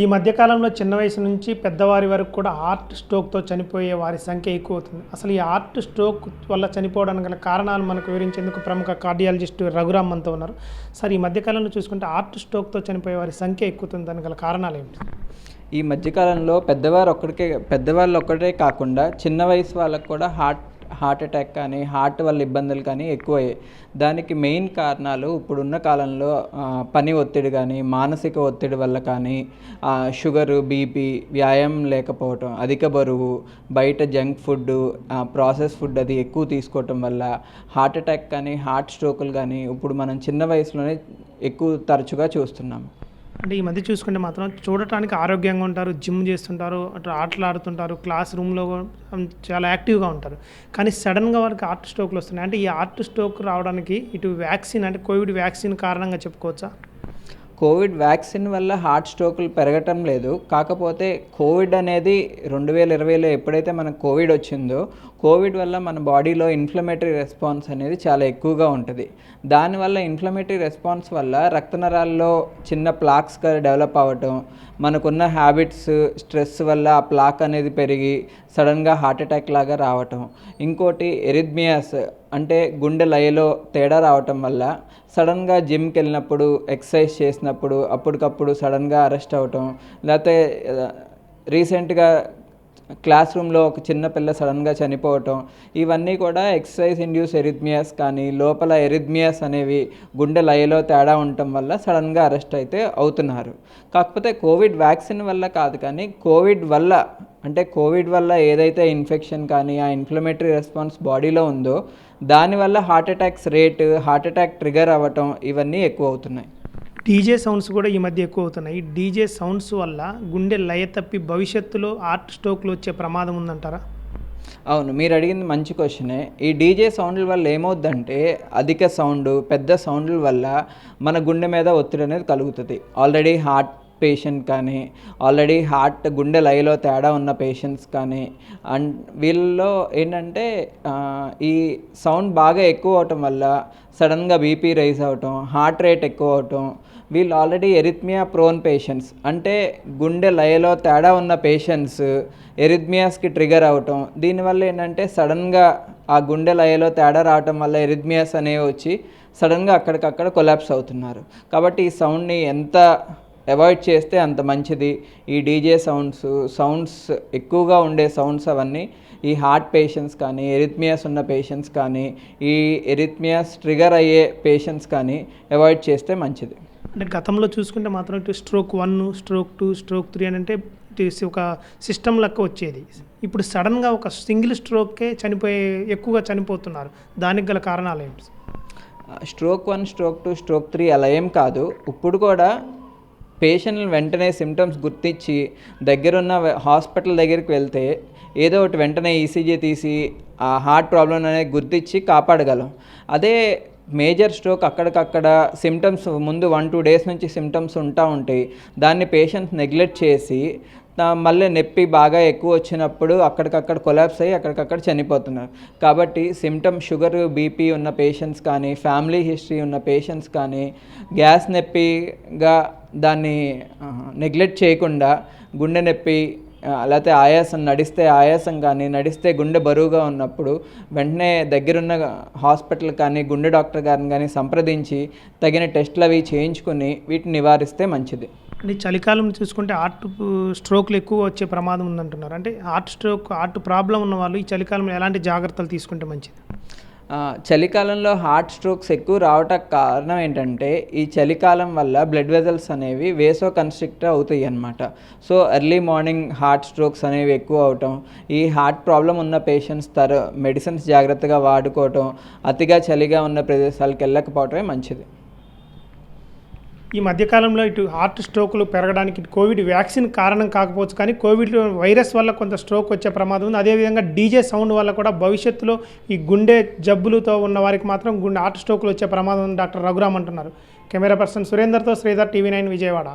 ఈ మధ్యకాలంలో చిన్న వయసు నుంచి పెద్దవారి వరకు కూడా హార్ట్ స్ట్రోక్తో చనిపోయే వారి సంఖ్య ఎక్కువ అవుతుంది అసలు ఈ హార్ట్ స్ట్రోక్ వల్ల చనిపోవడానికి గల కారణాలు మనకు వివరించేందుకు ప్రముఖ కార్డియాలజిస్ట్ రఘురామ్ అంతా ఉన్నారు. సార్ ఈ మధ్యకాలంలో చూసుకుంటే హార్ట్ స్ట్రోక్తో చనిపోయే వారి సంఖ్య ఎక్కుతుంది దానికి గల కారణాలు ఏమిటి? ఈ మధ్యకాలంలో పెద్దవారు ఒక్కడికే పెద్దవాళ్ళు ఒక్కటే కాకుండా చిన్న వయసు వాళ్ళకు కూడా హార్ట్ హార్ట్ అటాక్ కానీ హార్ట్ వల్ల ఇబ్బందులు కానీ ఎక్కువయ్యాయి. దానికి మెయిన్ కారణాలు ఇప్పుడున్న కాలంలో పని ఒత్తిడి కానీ మానసిక ఒత్తిడి వల్ల కానీ షుగరు బీపీ వ్యాయామం లేకపోవటం అధిక బరువు బయట జంక్ ఫుడ్ ప్రాసెస్ ఫుడ్ అది ఎక్కువ తీసుకోవటం వల్ల హార్ట్ అటాక్ కానీ హార్ట్ స్ట్రోకులు కానీ ఇప్పుడు మనం చిన్న వయసులోనే ఎక్కువ తరచుగా చూస్తున్నాం. అంటే ఈ మధ్య చూసుకుంటే మాత్రం చూడటానికి ఆరోగ్యంగా ఉంటారు జిమ్ చేస్తుంటారు అటు ఆటలు ఆడుతుంటారు క్లాస్ రూమ్లో చాలా యాక్టివ్గా ఉంటారు. కానీ సడన్గా వారికి హార్ట్ స్ట్రోక్లు వస్తున్నాయి. అంటే ఈ హార్ట్ స్ట్రోక్ రావడానికి ఇటు వ్యాక్సిన్ అంటే కోవిడ్ వ్యాక్సిన్ కారణంగా చెప్పుకోవచ్చా? కోవిడ్ వ్యాక్సిన్ వల్ల హార్ట్ స్ట్రోకులు పెరగటం లేదు. కాకపోతే కోవిడ్ అనేది రెండు వేల ఇరవైలో ఎప్పుడైతే మనకు కోవిడ్ వచ్చిందో కోవిడ్ వల్ల మన బాడీలో ఇన్ఫ్లమేటరీ రెస్పాన్స్ అనేది చాలా ఎక్కువగా ఉంటుంది. దానివల్ల ఇన్ఫ్లమేటరీ రెస్పాన్స్ వల్ల రక్తనరాల్లో చిన్న ప్లాక్స్గా డెవలప్ అవ్వటం మనకున్న హ్యాబిట్స్ స్ట్రెస్ వల్ల ఆ ప్లాక్ అనేది పెరిగి సడన్గా హార్ట్ అటాక్ లాగా రావటం. ఇంకోటి ఎరిథ్మియాస్ అంటే గుండె లయలో తేడా రావటం వల్ల సడన్గా జిమ్కి వెళ్ళినప్పుడు ఎక్సర్సైజ్ చేసినప్పుడు అప్పటికప్పుడు సడన్గా అరెస్ట్ అవటం. లేకపోతే రీసెంట్గా క్లాస్ రూమ్లో ఒక చిన్న పిల్ల సడన్గా చనిపోవటం. ఇవన్నీ కూడా ఎక్సర్సైజ్ ఇండ్యూస్ ఎరిథ్మియాస్ కానీ లోపల ఎరిథ్మియాస్ అనేవి గుండె లయలో తేడా ఉండటం వల్ల సడన్గా అరెస్ట్ అయితే అవుతున్నారు. కాకపోతే కోవిడ్ వ్యాక్సిన్ వల్ల కాదు కానీ కోవిడ్ వల్ల అంటే కోవిడ్ వల్ల ఏదైతే ఇన్ఫెక్షన్ కానీ ఆ ఇన్ఫ్లమేటరీ రెస్పాన్స్ బాడీలో ఉందో దానివల్ల heart attacks rate heart attack trigger అవ్వటం ఇవన్నీ ఎక్కువ అవుతున్నాయి డీజే సౌండ్స్ కూడా ఈ మధ్య ఎక్కువ అవుతున్నాయి డీజే సౌండ్స్ వల్ల గుండె లయ తప్పి భవిష్యత్తులో హార్ట్ స్ట్రోక్లు వచ్చే ప్రమాదం ఉందంటారా? అవును మీరు అడిగింది మంచి క్వశ్చనే. ఈ డీజే సౌండ్ల వల్ల ఏమవుద్దంటే అధిక సౌండ్ పెద్ద సౌండ్ల వల్ల మన గుండె మీద ఒత్తిడి అనేది కలుగుతుంది. ఆల్రెడీ హార్ట్ పేషెంట్ కానీ ఆల్రెడీ హార్ట్ గుండె లయలో తేడా ఉన్న పేషెంట్స్ కానీ అండ్ వీళ్ళలో ఏంటంటే ఈ సౌండ్ బాగా ఎక్కువ అవటం వల్ల సడన్గా బీపీ రైజ్ అవటం హార్ట్ రేట్ ఎక్కువ అవటం వీళ్ళు ఆల్రెడీ ఎరిథ్మియా ప్రోన్ పేషెంట్స్ అంటే గుండె లయలో తేడా ఉన్న పేషెంట్స్ ఎరిథ్మియాస్కి ట్రిగర్ అవటం. దీనివల్ల ఏంటంటే సడన్గా ఆ గుండె లయలో తేడా రావటం వల్ల ఎరిథ్మియాస్ అనేవి వచ్చి సడన్గా అక్కడికక్కడ కొలాప్స్ అవుతున్నారు. కాబట్టి ఈ సౌండ్ని ఎంత అవాయిడ్ చేస్తే అంత మంచిది. ఈ డీజే సౌండ్స్ సౌండ్స్ ఎక్కువగా ఉండే సౌండ్స్ అవన్నీ ఈ హార్ట్ పేషెంట్స్ కానీ ఎరిథ్మియాస్ ఉన్న పేషెంట్స్ కానీ ఈ ఎరిథ్మియాస్ ట్రిగర్ అయ్యే పేషెంట్స్ కానీ అవాయిడ్ చేస్తే మంచిది. అంటే గతంలో చూసుకుంటే మాత్రం ఇటు stroke one stroke two stroke three అని అంటే ఒక సిస్టమ్ లెక్క వచ్చేది. ఇప్పుడు సడన్గా ఒక సింగిల్ స్ట్రోక్కే చనిపోయే ఎక్కువగా చనిపోతున్నారు. దానికి గల కారణాలు ఏంటి? Stroke one stroke two stroke three అలా ఏం కాదు. ఇప్పుడు కూడా పేషెంట్ని వెంటనే సిమ్టమ్స్ గుర్తించి దగ్గరున్న హాస్పిటల్ దగ్గరికి వెళ్తే ఏదో ఒకటి వెంటనే ఈసీజీ తీసి ఆ హార్ట్ ప్రాబ్లం అనేది గుర్తించి కాపాడగలం. అదే మేజర్ స్ట్రోక్ అక్కడికక్కడ సిమ్టమ్స్ ముందు వన్ టూ డేస్ నుంచి సిమ్టమ్స్ ఉంటా ఉంటాయి దాన్ని పేషెంట్స్ నెగ్లెక్ట్ చేసి మళ్ళీ నొప్పి బాగా ఎక్కువ వచ్చినప్పుడు అక్కడికక్కడ కొలాప్స్ అయ్యి అక్కడికక్కడ చనిపోతున్నారు. కాబట్టి సిమ్టమ్ షుగర్ బీపీ ఉన్న పేషెంట్స్ కానీ ఫ్యామిలీ హిస్టరీ ఉన్న పేషెంట్స్ కానీ గ్యాస్ నొప్పిగా దాన్ని నెగ్లెక్ట్ చేయకుండా గుండె నొప్పి లేకపోతే ఆయాసం నడిస్తే ఆయాసం కానీ నడిస్తే గుండె బరువుగా ఉన్నప్పుడు వెంటనే దగ్గరున్న హాస్పిటల్ కానీ గుండె డాక్టర్ గారిని కానీ సంప్రదించి తగిన టెస్టులు అవి చేయించుకుని వీటిని నివారిస్తే మంచిది. అంటే చలికాలం చూసుకుంటే హార్ట్ స్ట్రోక్లు ఎక్కువ వచ్చే ప్రమాదం ఉందంటున్నారు. అంటే హార్ట్ స్ట్రోక్ హార్ట్ ప్రాబ్లం ఉన్న వాళ్ళు ఈ చలికాలంలో ఎలాంటి జాగ్రత్తలు తీసుకుంటే మంచిది? చలికాలంలో హార్ట్ స్ట్రోక్స్ ఎక్కువ రావటానికి కారణం ఏంటంటే ఈ చలికాలం వల్ల బ్లడ్ వెజల్స్ అనేవి వేసో కన్స్ట్రిక్ట్ అవుతాయి అన్నమాట so early morning heart strokes అనేవి ఎక్కువ అవటం ఈ హార్ట్ ప్రాబ్లం ఉన్న పేషెంట్స్ తర మెడిసిన్స్ జాగ్రత్తగా వాడుకోవటం అతిగా చలిగా ఉన్న ప్రదేశాలకు వెళ్ళకపోవటమే మంచిది. ఈ మధ్యకాలంలో ఇటు హార్ట్ స్ట్రోకులు పెరగడానికి ఇటు కోవిడ్ వ్యాక్సిన్ కారణం కాకపోవచ్చు కానీ కోవిడ్ వైరస్ వల్ల కొంత స్ట్రోక్ వచ్చే ప్రమాదం ఉంది. అదేవిధంగా డీజే సౌండ్ వల్ల కూడా భవిష్యత్తులో ఈ గుండె జబ్బులతో ఉన్న వారికి మాత్రం గుండె హార్ట్ స్ట్రోకులు వచ్చే ప్రమాదం ఉంది డాక్టర్ రఘురామ్ అంటున్నారు. కెమెరా పర్సన్ సురేందర్తో శ్రీధర్ టీవీ నైన్ విజయవాడ.